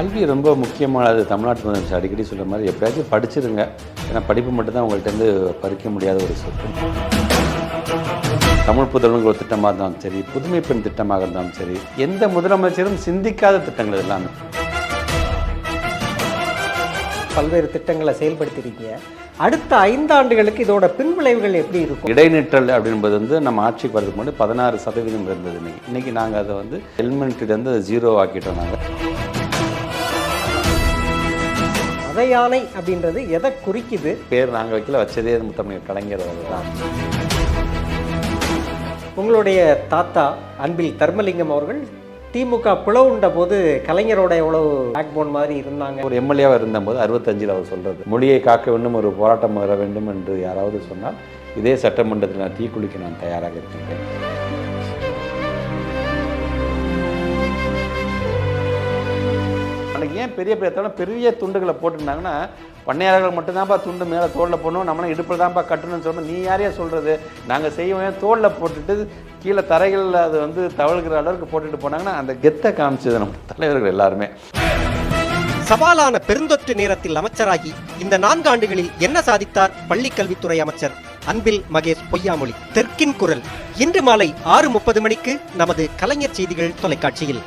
கல்வி ரொம்ப முக்கியமானது. தமிழ்நாட்டு முதலமைச்சர் அடிக்கடி சொல்கிற மாதிரி எப்படியாச்சும் படிச்சிருங்க. ஏன்னா படிப்பு மட்டும்தான் உங்கள்கிட்டருந்து பறிக்க முடியாத ஒரு சொத்து. தமிழ் புதல்வர்கள் ஒரு திட்டமாக இருந்தாலும் சரி புதுமை பெண் திட்டமாக இருந்தாலும் சரி எந்த முதலமைச்சரும் சிந்திக்காத திட்டங்கள் எல்லாமே. பல்வேறு திட்டங்களை செயல்படுத்தியிருக்கீங்க அடுத்த ஐந்து ஆண்டுகளுக்கு இதோட பின்விளைவுகள் எப்படி இருக்கும்? இடைநிற்றல் அப்படின்பது வந்து நம்ம ஆட்சிக்கு வரதுக்கு முன்னாடி பதினாறு சதவீதம் இருந்தது இன்னைக்கு. இன்னைக்கு நாங்கள் அதை வந்து எலிமெண்ட்லேருந்து ஜீரோ ஆக்கிட்டோம் நாங்கள் மத யானை அப்படின்றது எதை குறிக்குது? பேர் நாங்கள் வைக்கல வச்சதே முத்தமிழ் கலைஞர் தான் உங்களுடைய தாத்தா அன்பில் தர்மலிங்கம் அவர்கள் திமுக பிளவுண்ட போது கலைஞரோட எவ்வளவு பேக் போன் மாதிரி இருந்தாங்க? ஒரு எம்எல்ஏவாக இருந்தபோது அறுபத்தஞ்சில் அவர் சொல்கிறது மொழியை காக்க வேண்டும் ஒரு போராட்டம் வர வேண்டும் என்று யாராவது சொன்னால் இதே சட்டமன்றத்தில் நான் தீக்குளிக்க நான் தயாராக இருக்கின்றேன். ஏன் பெரிய பெரிய தவிர பெரிய துண்டுகளை போட்டுருந்தாங்கன்னா பண்ணையாளர்கள் மட்டும்தான்ப்பா துண்டு மேலே தோளில் போடணும் நம்மளும் இடுப்பில் தான்ப்பா கட்டணும்னு சொல்லணும் நீ யாரையா சொல்கிறது நாங்கள் செய்வோம் தோளில் போட்டுட்டு கீழே தரைகளில் அது வந்து தவழ்கிற அளவுக்கு போட்டுட்டு போனாங்கன்னா அந்த கெத்தை காமிச்சது நம்ம தலைவர்கள் எல்லாருமே. சவாலான பெருந்தொற்று நேரத்தில் அமைச்சராகி இந்த நான்கு ஆண்டுகளில் என்ன சாதித்தார் பள்ளிக் கல்வித்துறை அமைச்சர் அன்பில் மகேஷ் பொய்யாமொழி? தெற்கின் குரல் இன்று மாலை ஆறு முப்பது மணிக்கு நமது கலைஞர் செய்திகள் தொலைக்காட்சியில்.